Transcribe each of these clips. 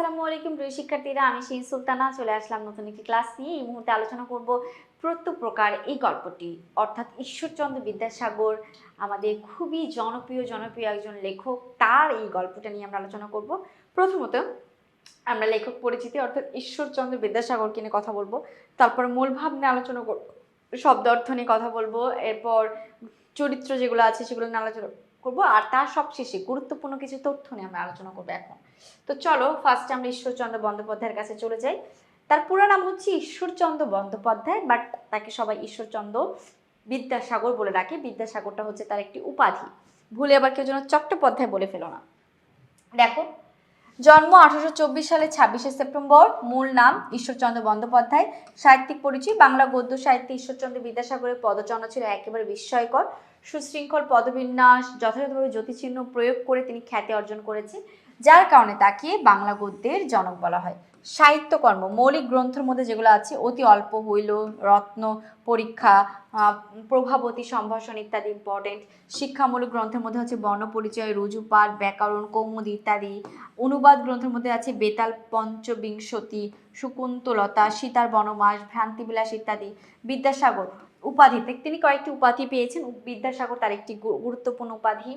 আসসালামু আলাইকুম প্রিয় শিক্ষার্থীরা, আমি সেই সুলতানা, চলে আসলাম নতুন একটি ক্লাস নিয়ে। এই মুহূর্তে আলোচনা করব প্রত্যেক প্রকার এই গল্পটি, অর্থাৎ ঈশ্বরচন্দ্র বিদ্যাসাগর, আমাদের খুবই জনপ্রিয় জনপ্রিয় একজন লেখক, তার এই গল্পটা নিয়ে আমরা আলোচনা করব। প্রথমত, আমরা লেখক পরিচিতি, অর্থাৎ ঈশ্বরচন্দ্র বিদ্যাসাগরকে নিয়ে কথা বলব। তারপর মূল ভাব নিয়ে আলোচনা করব শব্দ অর্থ নিয়ে কথা বলব। এরপর চরিত্র যেগুলো আছে সেগুলো নিয়ে আলোচনা করব। আর তার সবশেষে গুরুত্বপূর্ণ কিছু তথ্য নিয়ে আমরা আলোচনা করব এখন। তো চলো ফার্স্টে আমরা ঈশ্বরচন্দ্র বন্দ্যোপাধ্যায়ের কাছে চলে যাই। তার পুরো নাম হচ্ছে ঈশ্বরচন্দ্র বন্দ্যোপাধ্যায় বাট তাকে সবাই ঈশ্বরচন্দ্র বিদ্যাসাগর বলে ডাকে। বিদ্যাসাগরটা হচ্ছে তার একটি উপাধি। ভুলে আবার কেউ যেন চট্টোপাধ্যায় বলে ফেলো না। দেখো জন্ম আঠারোশো চব্বিশ সালে ছাব্বিশে সেপ্টেম্বর। মূল নাম ঈশ্বরচন্দ্র বন্দ্যোপাধ্যায়। সাহিত্যিক পরিচয়, বাংলা গদ্য সাহিত্যে ঈশ্বরচন্দ্র বিদ্যাসাগরের পদচরণা ছিল একেবারে বিস্ময়কর। সুশৃঙ্খল পদবিন্যাস, যথাযথভাবে জ্যোতিচিহ্ন প্রয়োগ করে তিনি খ্যাতি অর্জন করেছেন, যার কারণে তাকে বাংলা গদ্যের জনক বলা হয়। সাহিত্যকর্ম মৌলিক গ্রন্থের মধ্যে যেগুলো আছে, অতি অল্প হইল, রত্ন, পরীক্ষা প্রভাবতী সম্ভাষণ ইত্যাদি ইম্পর্টেন্ট শিক্ষামূলক গ্রন্থের মধ্যে হচ্ছে বর্ণপরিচয় রুজুপাঠ ব্যাকরণ, কৌমুদি ইত্যাদি। অনুবাদ গ্রন্থের মধ্যে আছে বেতাল পঞ্চবিংশতি, শকুন্তলতা, সীতার বনমাস ভ্রান্তিবিলাস ইত্যাদি। বিদ্যাসাগর উপাধিতে তিনি কয়েকটি উপাধি পেয়েছেন। বিদ্যাসাগর তার একটি গুরুত্বপূর্ণ উপাধি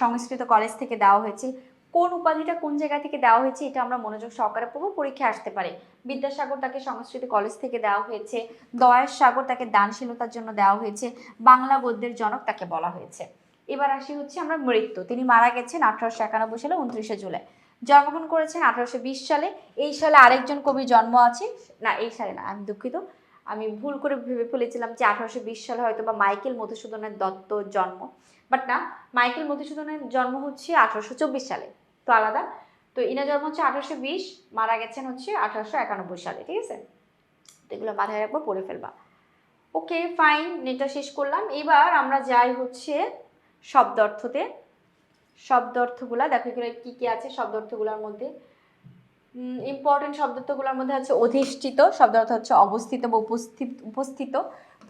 সংস্কৃত কলেজ থেকে দেওয়া হয়েছে। কোন উপাধিটা কোন জায়গা থেকে দেওয়া হয়েছে এটা আমরা মনোযোগ সহকারে পড়ব পরীক্ষায় আসতে পারে। বিদ্যাসাগর তাকে সংস্কৃত কলেজ থেকে দেওয়া হয়েছে, দয়ার সাগর তাকে দানশীলতার জন্য দেওয়া হয়েছে, বাংলা গদ্যের জনক তাকে বলা হয়েছে। এবার আসি হচ্ছে আমরা মৃত্যু, তিনি মারা গেছেন আঠারোশো একানব্বই সালে উনত্রিশে জুলাই। জন্মগ্রহণ করেছেন আঠারোশো বিশ সালে, এই সালে আরেকজন কবির জন্ম আছে, না, এই সালে না, আমি দুঃখিত। আমি ভুল করে ভেবে ফেলেছিলাম যে আঠারোশো বিশ সালে হয়তো বা মাইকেল মধুসূদনের দত্ত জন্ম। বাট না, মাইকেল মধুসূদনের জন্ম হচ্ছে আঠারোশো চব্বিশ সালে। তো আলাদা। তো ইনার জন্ম হচ্ছে আঠারোশো বিশ, মারা গেছেন হচ্ছে আঠারোশো একানব্বই সালে, ঠিক আছে? তো এগুলো মাথায় রাখব, পড়ে ফেলবা। ওকে, ফাইন নেটটা শেষ করলাম। এবার আমরা যাই হচ্ছে শব্দ অর্থতে শব্দ অর্থগুলা দেখো এখানে কি কি আছে শব্দ অর্থগুলোর মধ্যে? ইম্পর্টেন্ট শব্দার্থগুলোর মধ্যে আছে অধিষ্ঠিত শব্দ অর্থ হচ্ছে অবস্থিত বা উপস্থিত উপস্থিত।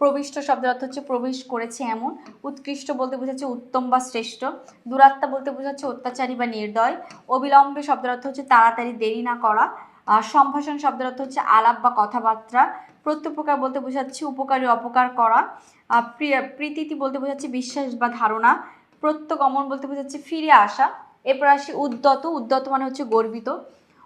প্রবিষ্ট শব্দের অর্থ হচ্ছে প্রবেশ করেছে এমন। উৎকৃষ্ট বলতে বোঝাচ্ছে উত্তম বা শ্রেষ্ঠ। দূরাত্মা বলতে বোঝাচ্ছে অত্যাচারী বা নির্দয়। অবিলম্বে শব্দের অর্থ হচ্ছে তাড়াতাড়ি দেরি না করা। সম্ভাষণ শব্দের অর্থ হচ্ছে আলাপ বা কথাবার্তা। প্রত্যুপকার বলতে বোঝাচ্ছে উপকারী অপকার করা। প্রীতিতি বলতে বোঝাচ্ছে বিশ্বাস বা ধারণা। প্রত্যগমন বলতে বোঝাচ্ছে ফিরে আসা। এরপর আসি উদ্যত। উদ্যত মানে হচ্ছে গর্বিত।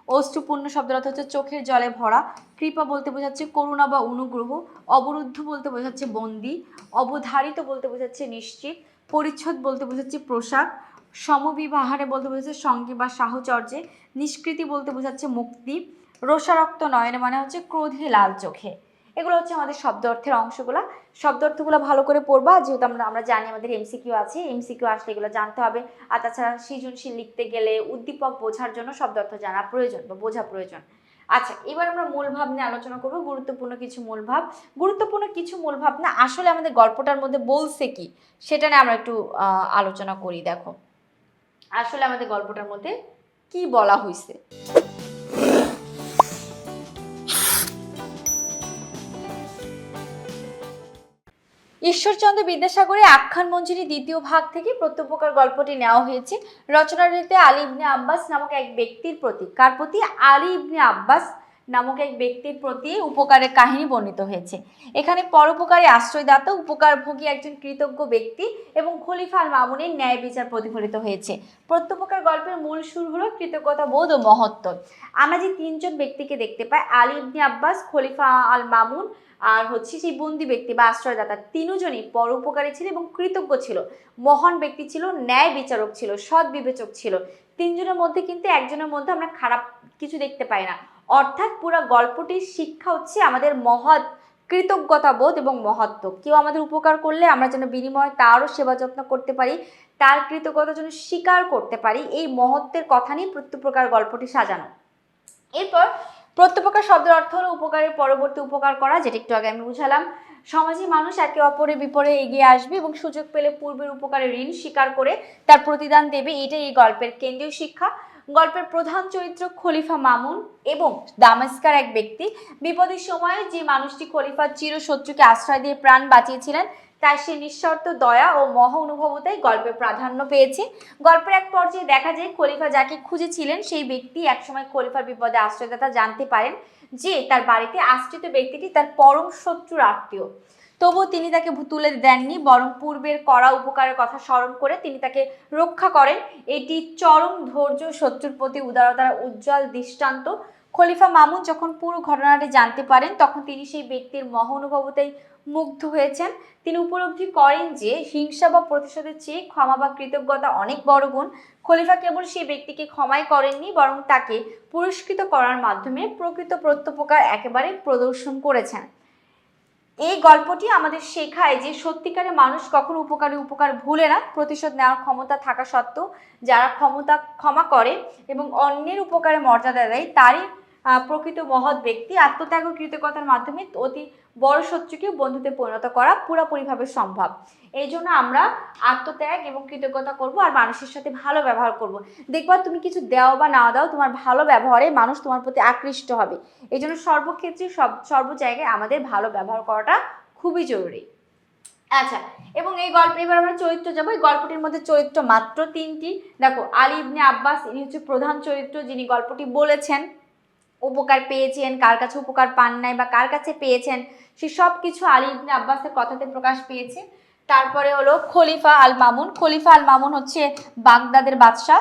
অষ্টপূর্ণ শব্দের অর্থ হচ্ছে চোখের জলে ভরা। কৃপা বলতে বোঝাচ্ছে করুণা বা অনুগ্রহ, অবরুদ্ধ বলতে বোঝাচ্ছে বন্দি, অবধারিত বলতে বোঝাচ্ছে নিশ্চিত, পরিচ্ছদ বলতে বোঝাচ্ছে পোশাক সমবিবাহারে বলতে বোঝাচ্ছে সঙ্গী বা সাহচর্যে, নিষ্কৃতি বলতে বোঝাচ্ছে মুক্তি, রোষারক্ত নয়নে মানে হচ্ছে ক্রোধে লাল চোখে। এগুলো হচ্ছে আমাদের শব্দ অর্থের অংশগুলো। শব্দ অর্থগুলো ভালো করে পড়বা, যেহেতু আমরা আমরা জানি আমাদের এমসিকিউ আছে। এমসিকিউ আসলে এগুলো জানতে হবে। আর তাছাড়া সৃজনশীল লিখতে গেলে উদ্দীপক বোঝার জন্য শব্দ অর্থ জানা প্রয়োজন বা বোঝা প্রয়োজন। আচ্ছা এবার আমরা মূল ভাব নিয়ে আলোচনা করব, গুরুত্বপূর্ণ কিছু মূল ভাব। গুরুত্বপূর্ণ কিছু মূল ভাব না, আসলে আমাদের গল্পটার মধ্যে বলছে কি, সেটা নিয়ে আমরা একটু আলোচনা করি, দেখো। আসলে আমাদের গল্পটার মধ্যে কি বলা হয়েছে ঈশ্বরচন্দ্র বিদ্যাসাগরের আখ্যান মঞ্জুরি দ্বিতীয় ভাগ থেকে প্রত্যুপকার গল্পটি নেওয়া হয়েছে। রচনাটিতে আলী ইবনে আব্বাস নামক এক ব্যক্তির প্রতি। কার প্রতি? আলী ইবনে আব্বাস নামক এক ব্যক্তির প্রতি উপকারের কাহিনী বর্ণিত হয়েছে। এখানে পরোপকারী আশ্রয়দাতা, উপকারভোগী একজন কৃতজ্ঞ ব্যক্তি এবং খলিফা আল মামুনের ন্যায় বিচার প্রতিফলিত হয়েছে। প্রত্যুপকার গল্পের মূল সুর হলো কৃতজ্ঞতা বোধ ও মহত্ব। আমরা যে তিনজন ব্যক্তিকে দেখতে পাই, আলী ইবনে আব্বাস, খলিফা আল মামুন আর হচ্ছে সেই বন্দি ব্যক্তি বা আশ্রয়দাতা, তিনজনই পরোপকারী ছিল এবং কৃতজ্ঞ ছিল। মহান ব্যক্তি ছিল, ন্যায় বিচারক ছিল, সৎ বিবেচক ছিল। তিনজনের মধ্যে কিন্তু একজনের মধ্যে আমরা খারাপ কিছু দেখতে পাই না। অর্থাৎ পুরো গল্পটির শিক্ষা হচ্ছে আমাদের মহৎ কৃতজ্ঞতা বোধ এবং মহত্ব। কেউ আমাদের উপকার করলে আমরা যেন বিনিময়ে তারও সেবা যত্ন করতে পারি, তার কৃতজ্ঞতা যেন স্বীকার করতে পারি, এই মহত্বের কথা নিয়ে প্রত্যেক গল্পটি সাজানো। এরপর প্রত্যেক শব্দের অর্থ হলো উপকারের পরবর্তী উপকার করা, যেটা একটু আগে আমি বুঝালাম। সমাজে মানুষ একে অপরের বিপরে এগিয়ে আসবে এবং সুযোগ পেলে পূর্বের উপকারের ঋণ স্বীকার করে তার প্রতিদান দেবে, এটাই এই গল্পের কেন্দ্রীয় শিক্ষা। গল্পের প্রধান চরিত্র খলিফা মামুন এবং দামেস্কার এক ব্যক্তি। বিপদের সময়ে যে মানুষটি খলিফার চিরশত্রুকে আশ্রয় দিয়ে প্রাণ বাঁচিয়েছিলেন, তাই সে নিঃশর্ত দয়া ও মহ অনুভবতাই গল্পে প্রাধান্য পেয়েছে। গল্পের এক পর্যায়ে দেখা যায়, খলিফা যাকে খুঁজেছিলেন, সেই ব্যক্তি একসময় খলিফার বিপদে আশ্রয়দাতা জানতে পারেন যে তার বাড়িতে আশ্রিত ব্যক্তিটি তার পরম শত্রুর আত্মীয়। তবুও তিনি তাকে তুলে দেননি, বরং পূর্বের করা উপকারের কথা স্মরণ করে তিনি তাকে রক্ষা করেন। এটি চরম ধৈর্য, শত্রুর প্রতি উদারতার উজ্জ্বল দৃষ্টান্ত। খলিফা মামুন যখন পুরো ঘটনাটি জানতে পারেন, তখন তিনি সেই ব্যক্তির মহানুভবতাই মুগ্ধ হয়েছেন। তিনি উপলব্ধি করেন যে, হিংসা বা প্রতিশোধের চেয়ে ক্ষমা বা কৃতজ্ঞতা অনেক বড় গুণ। খলিফা কেবল সেই ব্যক্তিকে ক্ষমাই করেননি, বরং তাকে পুরস্কৃত করার মাধ্যমে প্রকৃত প্রত্যপকার একেবারে প্রদর্শন করেছেন। এই গল্পটি আমাদের শেখায় যে সত্যিকারে মানুষ কখনো উপকারে উপকার ভুলে না, প্রতিশোধ নেওয়ার ক্ষমতা থাকা সত্ত্বেও যারা ক্ষমতা ক্ষমা করে এবং অন্যের উপকারে মর্যাদা দেয়, তারই প্রকৃত মহৎ ব্যক্তি আত্মত্যাগ কৃতজ্ঞতার মাধ্যমে অতি বড় শত্রুকে বন্ধুতে পরিণত করা পুরোপুরিভাবে সম্ভব। এই জন্য আমরা আত্মত্যাগ এবং কৃতজ্ঞতা করব আর মানুষের সাথে ভালো ব্যবহার করব। দেখবা তুমি কিছু দাও বা না দাও, তোমার ভালো ব্যবহারে মানুষ তোমার প্রতি আকৃষ্ট হবে। এই জন্য সর্বক্ষেত্রে সব, সর্ব জায়গায় আমাদের ভালো ব্যবহার করাটা খুবই জরুরি। আচ্ছা এবং এই গল্প, এবার আমরা চরিত্র যাব। এই গল্পটির মধ্যে চরিত্র মাত্র তিনটি। দেখো, আলী ইবনে আব্বাস, ইনি হচ্ছে প্রধান চরিত্র যিনি গল্পটি বলেছেন। উপকার পেয়েছেন, কার কাছে উপকার পান নাই বা কার কাছে পেয়েছেন, সে সব কিছু আলী ইবনে আব্বাসের কথাতে প্রকাশ পেয়েছে। তারপরে হলো খলিফা আল মামুন খলিফা আল মামুন হচ্ছে বাগদাদের বাদশাহ।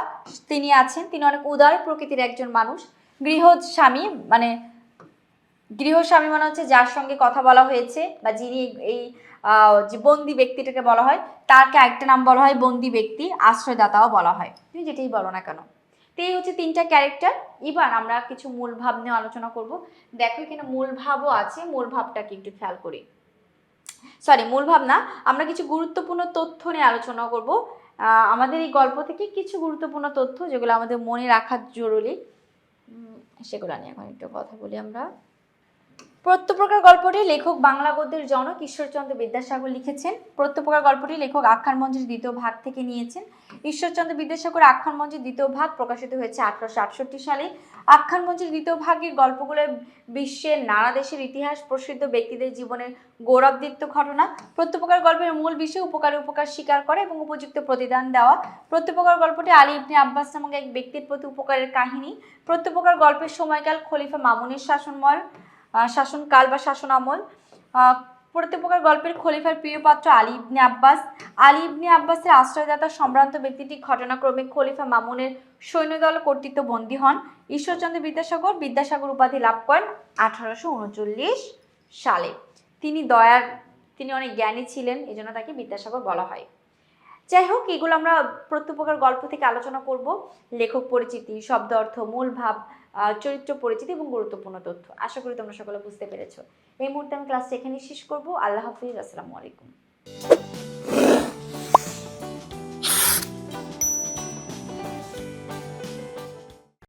তিনি আছেন, তিনি অনেক উদার প্রকৃতির একজন মানুষ। গৃহ স্বামী মানে গৃহস্বামী মানে হচ্ছে যার সঙ্গে কথা বলা হয়েছে বা যিনি এই যে বন্দি ব্যক্তিটাকে বলা হয় তাকে একটা নাম বলা হয় বন্দি ব্যক্তি, আশ্রয়দাতাও বলা হয়। তুমি যেটাই বলো না কেন। তো এই হচ্ছে তিনটা ক্যারেক্টার। এবার আমরা কিছু মূল ভাব নিয়ে আলোচনা করব। দেখো এখানে মূল ভাবও আছে, মূল ভাবটাকে একটু খেয়াল করি। সরি মূল ভাব না, আমরা কিছু গুরুত্বপূর্ণ তথ্য নিয়ে আলোচনা করব। আমাদের এই গল্প থেকে কিছু গুরুত্বপূর্ণ তথ্য যেগুলো আমাদের মনে রাখা জরুরি। সেগুলো নিয়ে এখন একটু কথা বলি আমরা। প্রত্যপ্রকার গল্পটি লেখক বাংলা গদ্যের জনক ঈশ্বরচন্দ্র বিদ্যাসাগর লিখেছেন। প্রত্যপ্রকার গল্পটি লেখক আখ্যান মঞ্চের দ্বিতীয় ভাগ থেকে নিয়েছেন। ঈশ্বরচন্দ্র বিদ্যাসাগর আখ্যান মঞ্চের দ্বিতীয় ভাগ প্রকাশিত হয়েছে আঠারোশো আটষট্টি সালে। আখ্যান মঞ্চের দ্বিতীয় ভাগের গল্পগুলো বিশ্বের নানা দেশের ইতিহাস, প্রসিদ্ধ ব্যক্তিদের জীবনের গৌরবদীপ্ত ঘটনা প্রত্যপ্রকার গল্পের মূল বিষয় উপকার উপকার স্বীকার করা এবং উপযুক্ত প্রতিদান দেওয়া। প্রত্যপ্রকার গল্পটি আলী ইবনে আব্বাস নামক এক ব্যক্তির প্রতি উপকারের কাহিনী। প্রত্যপ্রকার গল্পের সময়কাল খলিফা মামুনের শাসনমল। শাসনকাল বা শাসন আমল। প্রত্যেকপ্রকার গল্পের খলিফার প্রিয় পাত্র আলী ইবনে আব্বাস। আলী ইবনে আব্বাসের আশ্রয়দাতা সম্ভ্রান্ত ব্যক্তিটি ঘটনাক্রমে খলিফা মামুনের সৈন্যদল কর্তৃত্ব বন্দী হন। ঈশ্বরচন্দ্র বিদ্যাসাগর বিদ্যাসাগর উপাধি লাভ করেন আঠারোশো উনচল্লিশ সালে। তিনি দয়ার, তিনি অনেক জ্ঞানী ছিলেন এই জন্য তাকে বিদ্যাসাগর বলা হয়। যাই হোক, এগুলো আমরা প্রত্যেকপ্রকার গল্প থেকে আলোচনা করব। লেখক পরিচিতি, শব্দ অর্থ, মূল ভাব চরিত্র, পরিচিতি এবং গুরুত্বপূর্ণ তথ্য। আশা করি তোমরা সকলে বুঝতে পেরেছ। এই মুহূর্তে আমি ক্লাসটা এখানেই শেষ করব। আল্লাহ হাফিজ। আসসালামু আলাইকুম।